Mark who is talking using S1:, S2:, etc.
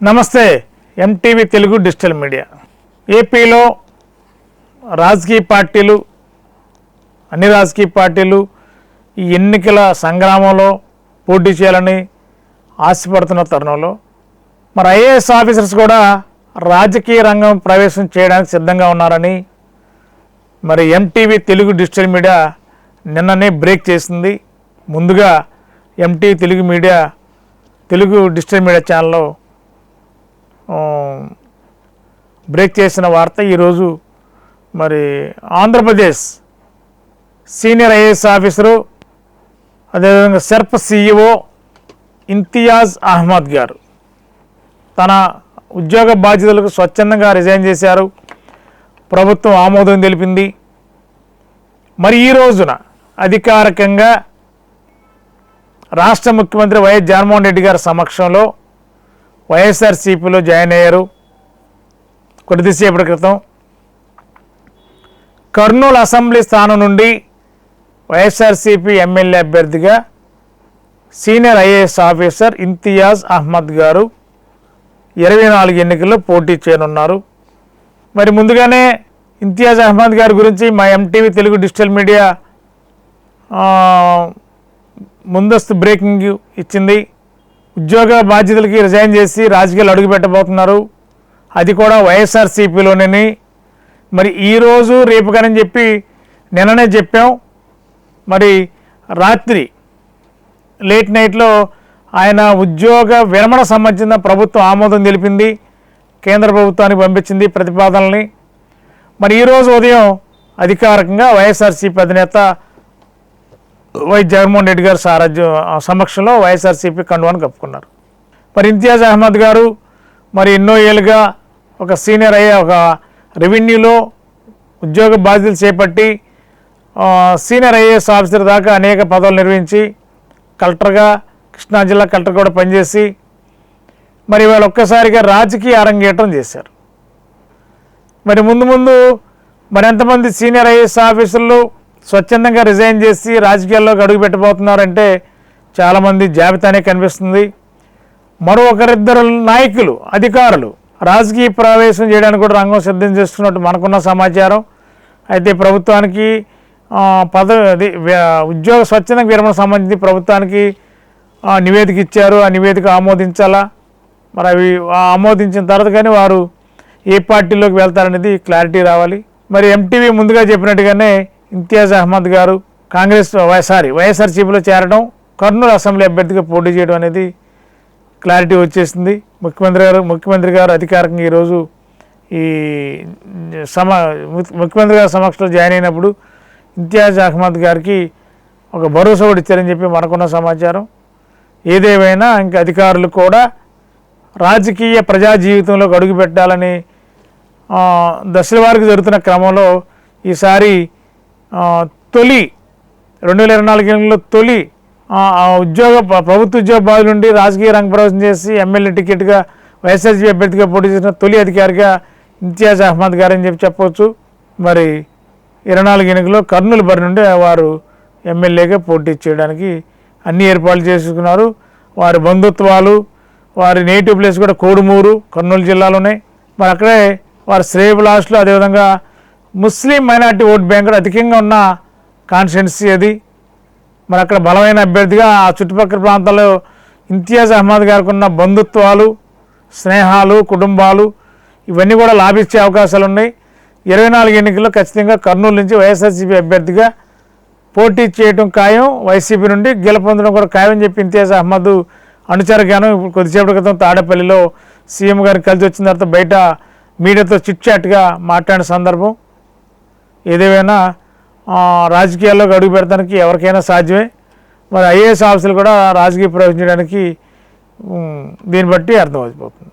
S1: నమస్తే MTV Telugu digital media. ఏపీలో రాజకీయ పార్టీలు అన్ని రాజకీయ పార్టీలు ఈ ఎన్నికల సంగ్రామంలో పోటీ చేయాలని ఆశపడుతున్న తరుణంలో మరి ఐఏఎస్ ఆఫీసర్స్ కూడా రాజకీయ రంగం ప్రవేశం చేయడానికి సిద్ధంగా ఉన్నారని మరి ఎంటీవీ తెలుగు డిజిటల్ మీడియా నిన్ననే బ్రేక్ చేసింది. ముందుగా MTV Telugu media Telugu digital media ఛానల్లో బ్రేక్ చేసిన వార్త ఈరోజు మరి ఆంధ్రప్రదేశ్ సీనియర్ ఐఏఎస్ ఆఫీసరు అదేవిధంగా సెర్ప్ సిఇఓ ఇంతియాజ్ అహ్మద్ గారు. తన ఉద్యోగ బాధ్యతలకు స్వచ్ఛందంగా రిజైన్ చేశారు. ప్రభుత్వం ఆమోదం తెలిపింది. మరి ఈ రోజున అధికారికంగా రాష్ట్ర ముఖ్యమంత్రి వైఎస్ జగన్మోహన్ రెడ్డి గారి సమక్షంలో వైఎస్ఆర్సీపీలో జాయిన్ అయ్యారు. కొద్దిసేపటి క్రితం కర్నూలు అసెంబ్లీ స్థానం నుండి వైఎస్ఆర్సీపీ ఎమ్మెల్యే అభ్యర్థిగా senior IAS officer Imtiaz Ahmed గారు ఇరవై నాలుగు ఎన్నికల్లో పోటీ చేయనున్నారు. మరి ముందుగానే ఇంతియాజ్ అహ్మద్ గారి గురించి మా ఎంటీవీ తెలుగు డిజిటల్ మీడియా ముందస్తు బ్రేకింగ్ ఇచ్చింది. ఉద్యోగ బాధ్యతలకి రిజైన్ చేసి రాజకీయాలు అడుగుపెట్టబోతున్నారు అది కూడా వైఎస్ఆర్సీపీలోనే మరి ఈరోజు రేపు కానీ చెప్పి నిన్ననే చెప్పాం. మరి రాత్రి లేట్ నైట్లో ఆయన ఉద్యోగ విరమణ సంబంధించిన ప్రభుత్వం ఆమోదం తెలిపింది. కేంద్ర ప్రభుత్వానికి పంపించింది ప్రతిపాదనల్ని. మరి ఈరోజు ఉదయం అధికారికంగా వైఎస్ఆర్సీపీ అధినేత వై జగన్మోహన్ రెడ్డి గారు సారథ్యం సమక్షంలో వైఎస్ఆర్సీపీ కండువాన్ని కప్పుకున్నారు. మరి ఇంతియాజ్ అహ్మద్ గారు మరి ఎన్నో ఏళ్ళుగా ఒక సీనియర్ అయ్యే ఒక రెవెన్యూలో ఉద్యోగ బాధ్యతలు చేపట్టి సీనియర్ ఐఏఎస్ ఆఫీసర్ దాకా అనేక పదవులు నిర్వహించి కలెక్టర్గా కృష్ణా జిల్లా కలెక్టర్ కూడా పనిచేసి మరి వాళ్ళు ఒక్కసారిగా రాజకీయ అరంగేటం చేశారు. మరి ముందు ముందు మరి ఎంతమంది సీనియర్ ఐఏఎస్ ఆఫీసర్లు స్వచ్ఛందంగా రిజైన్ చేసి రాజకీయాల్లోకి అడుగు పెట్టబోతున్నారంటే చాలామంది జాబితానే కనిపిస్తుంది. మరో ఒకరిద్దరు నాయకులు అధికారులు రాజకీయ ప్రవేశం చేయడానికి కూడా రంగం సిద్ధం చేస్తున్నట్టు మనకున్న సమాచారం. అయితే ప్రభుత్వానికి పద అది ఉద్యోగ స్వచ్ఛంద విరమణ సంబంధించి ప్రభుత్వానికి ఆ, నివేదిక ఇచ్చారు. ఆ నివేదిక ఆమోదించాలా? మరి అవి ఆమోదించిన తర్వాత కానీ వారు ఏ పార్టీలోకి వెళ్తారనేది క్లారిటీ రావాలి. మరి ఎంటీవీ ముందుగా చెప్పినట్టుగానే ఇంతియాజ్ అహ్మద్ గారు కాంగ్రెస్ వై- సారీ వైఎస్ఆర్సీపీలో చేరడం కర్నూలు అసెంబ్లీ అభ్యర్థిగా పోటీ చేయడం అనేది క్లారిటీ వచ్చేసింది. ముఖ్యమంత్రి గారు ముఖ్యమంత్రి గారు అధికారికంగా ఈరోజు ఈ సమ ముఖ్యమంత్రి గారి సమక్షంలో జాయిన్ అయినప్పుడు ఇంతియాజ్ అహ్మద్ గారికి ఒక భరోసా కూడా ఇచ్చారని చెప్పి మనకున్న సమాచారం. ఏదేమైనా ఇంకా అధికారులు కూడా రాజకీయ ప్రజా జీవితంలోకి అడుగు పెట్టాలని దశల వారికి జరుగుతున్న క్రమంలో ఈసారి తొలి రెండు వేల ఇరవై నాలుగు ఎన్నికల్లో తొలి ఉద్యోగ ప్రభుత్వ ఉద్యోగ బాధ నుండి రాజకీయ రంగ ప్రవేశం చేసి ఎమ్మెల్యే టికెట్గా వైఎస్ఆర్సీ అభ్యర్థిగా పోటీ చేసిన తొలి అధికారిగా ఇంతియాజ్ అహ్మద్ గారు అని చెప్పి చెప్పవచ్చు. మరి ఇరవై నాలుగు ఎన్నికల్లో కర్నూలు బరి నుండి వారు ఎమ్మెల్యేగా పోటీ చేయడానికి అన్ని ఏర్పాట్లు చేసుకున్నారు. వారి బంధుత్వాలు వారి నేటివ్ ప్లేస్ కూడా కోడుమూరు కర్నూలు జిల్లాలోనే. మరి అక్కడే వారి శ్రేయబులాస్లో అదేవిధంగా ముస్లిం మైనార్టీ ఓట్ బ్యాంకులు అధికంగా ఉన్న కాన్స్టిట్యున్సీ అది. మరి అక్కడ బలమైన అభ్యర్థిగా ఆ చుట్టుపక్కల ప్రాంతాల్లో ఇంతియాజ్ అహ్మద్ గారికి ఉన్న బంధుత్వాలు స్నేహాలు కుటుంబాలు ఇవన్నీ కూడా లాభించే అవకాశాలు ఉన్నాయి. ఇరవై నాలుగు ఎన్నికల్లో ఖచ్చితంగా కర్నూలు నుంచి వైఎస్ఆర్సీపీ అభ్యర్థిగా పోటీ చేయడం ఖాయం. వైసీపీ నుండి గెలుపొందడం కూడా ఖాయం చెప్పి ఇంతియాజ్ అహ్మద్ అనుచర జ్ఞానం ఇప్పుడు కొద్దిసేపటి క్రితం తాడేపల్లిలో సీఎం గారిని కలిసి వచ్చిన తర్వాత బయట మీడియాతో చిట్ చాట్గా మాట్లాడిన సందర్భం. ఏదేమైనా రాజకీయాల్లోకి అడుగు పెడతానికి ఎవరికైనా సాధ్యమే. మరి ఐఏఎస్ ఆఫీసులు కూడా రాజకీయ ప్రవేశించడానికి దీన్ని బట్టి అర్థమైపోతుంది